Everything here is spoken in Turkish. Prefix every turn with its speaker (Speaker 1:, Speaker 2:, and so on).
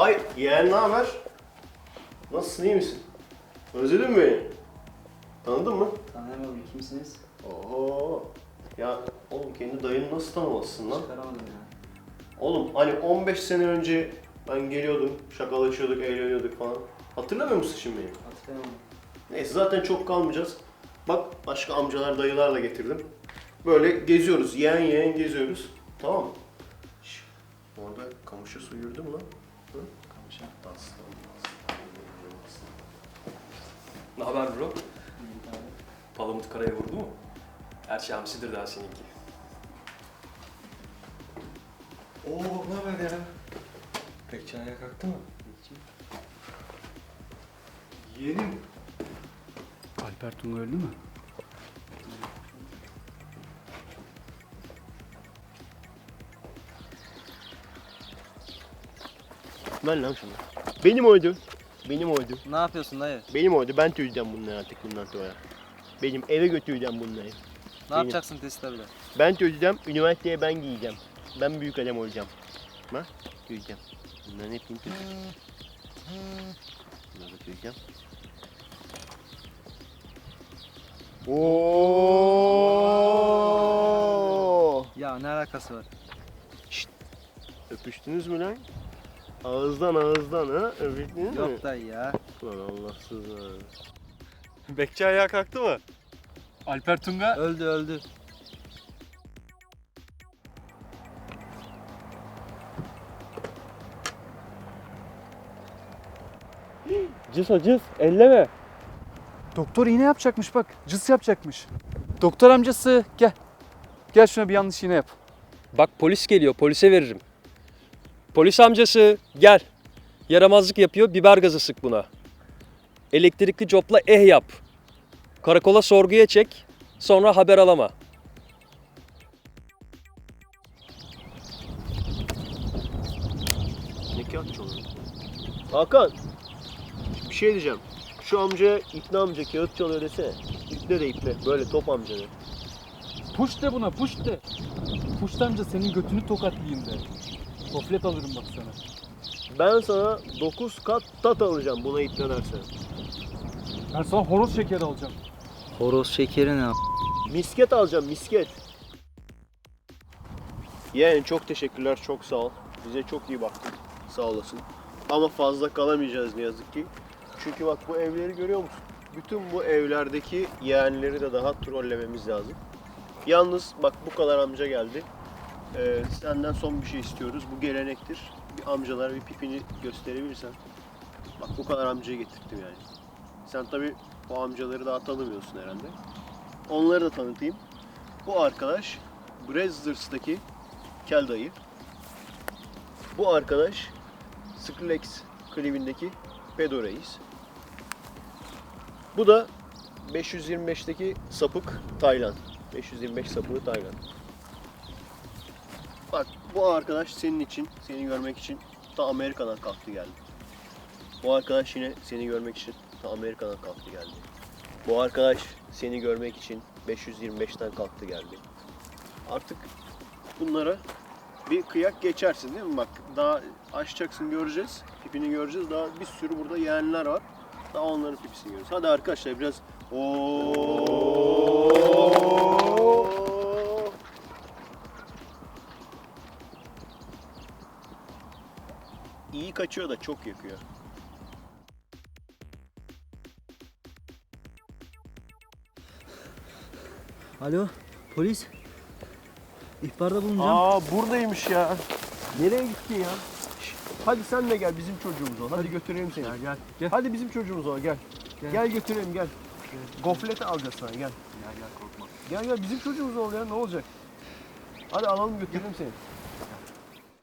Speaker 1: Vay yeğen ne haber? Nasılsın iyi misin? Özledin mi beni? Tanıdın mı?
Speaker 2: Tanıyamadım kimsiniz?
Speaker 1: Oho. Ya oğlum kendi dayını nasıl tanımazsın lan?
Speaker 2: Çıkaramadım ya.
Speaker 1: Oğlum hani 15 sene önce ben geliyordum, şakalaşıyorduk, eğleniyorduk falan. Hatırlamıyor musun şimdi beni?
Speaker 2: Hatırlayamadım.
Speaker 1: Neyse zaten çok kalmayacağız. Bak başka amcalar, dayılarla getirdim. Böyle geziyoruz, yeğen yeğen geziyoruz. Tamam mı? Şş, orada kamışa su yürüdü mü lan? Hı? Aslan, aslan, aslan.
Speaker 3: Ne haber bro? Palamut karaya vurdu mu? Her şey hamsidir daha seninki.
Speaker 4: Oo ne haber ya? Pekçi ayağa kalktı mı? Yeğenim.
Speaker 5: Alper Tunga öldü mü?
Speaker 1: Ver lan şunu. Benim oydu. Benim oydu.
Speaker 2: Ne yapıyorsun dayı?
Speaker 1: Benim oydu. Ben tüyeceğim bunları artık bundan sonra. Benim eve götüreceğim bunları.
Speaker 2: Ne
Speaker 1: Benim.
Speaker 2: yapacaksın testi bile?
Speaker 1: Ben tüyeceğim. Üniversiteye ben giyeceğim. Ben büyük adam olacağım. Ha? Tüyeceğim. Bunların hepsini tüyeceğim. Bunları tüyeceğim. Oo!
Speaker 2: Ya ne alakası var?
Speaker 1: Öpüştünüz mü lan? Ağızdan ağızdan ha? Öpüştünüz mü?
Speaker 2: Yok dayı ya.
Speaker 1: Lan Allahsız ha.
Speaker 4: Bekçi ayağa kalktı mı?
Speaker 5: Alper Tunga
Speaker 2: Öldü öldü.
Speaker 1: Cız o cız. Elleme.
Speaker 5: doktor iğne yapacakmış bak. Cıs yapacakmış. Doktor amcası gel. Gel şuna bir yanlış iğne yap.
Speaker 3: Bak polis geliyor, polise veririm. Polis amcası gel. Yaramazlık yapıyor, biber gazı sık buna. Elektrikli copla eh yap. Karakola sorguya çek, sonra haber alama.
Speaker 1: Ne kağıt çalıyor? Hakan. Bir şey diyeceğim. Şu amcaya İpne amca kağıt çalıyor desene. İpne de İpne. Böyle top amca de.
Speaker 5: Puş de buna puş de. Puş amca senin götünü tokatlayayım de. Koflet alırım bak sana.
Speaker 1: Ben sana 9 kat tat alacağım buna İpne dersen.
Speaker 5: Ben sana horoz şekeri alacağım.
Speaker 2: Horoz şekeri ne?
Speaker 1: Misket alacağım misket. Yeğen çok teşekkürler çok sağ ol. Bize çok iyi baktın. Sağ olasın. Ama fazla kalamayacağız ne yazık ki. Çünkü bak bu evleri görüyor musun? Bütün bu evlerdeki yeğenleri de daha trollememiz lazım. Yalnız bak bu kadar amca geldi. Ee, senden son bir şey istiyoruz. Bu gelenektir. Bir amcalara bir pipini gösterebilirsen. Bak bu kadar amcayı getirttim yani. Sen tabi o amcaları daha tanımıyorsun herhalde. Onları da tanıtayım. Bu arkadaş Brazzers'taki Kel dayı. Bu arkadaş Skrillex klibindeki Pedo Reis. Bu da 525'teki sapık Taylan. 525 sapığı Taylan. Bu arkadaş senin için, seni görmek için ta Amerika'dan kalktı geldi. Bu arkadaş yine seni görmek için ta Amerika'dan kalktı geldi. Bu arkadaş seni görmek için 525'ten kalktı geldi. Artık bunlara bir kıyak geçersin değil mi? Bak daha açacaksın göreceğiz. Pipini göreceğiz. Daha bir sürü burada yeğenler var. Daha onların pipisini göreceğiz. Hadi arkadaşlar biraz Oo. İyi kaçıyor da çok yakıyor.
Speaker 2: Alo polis. İhbarda bulunacağım.
Speaker 1: Aa buradaymış ya. Nereye gitti ya? Hadi sen de gel bizim çocuğumuz ol. Hadi götürelim seni.
Speaker 5: Gel gel.
Speaker 1: Hadi bizim çocuğumuz ol gel. Gel,
Speaker 5: Gel.
Speaker 1: götürelim gel. Gofleti alacağız sana gel.
Speaker 5: Gel gel korkma.
Speaker 1: Gel gel bizim çocuğumuz ol ya ne olacak? Hadi alalım götürelim seni.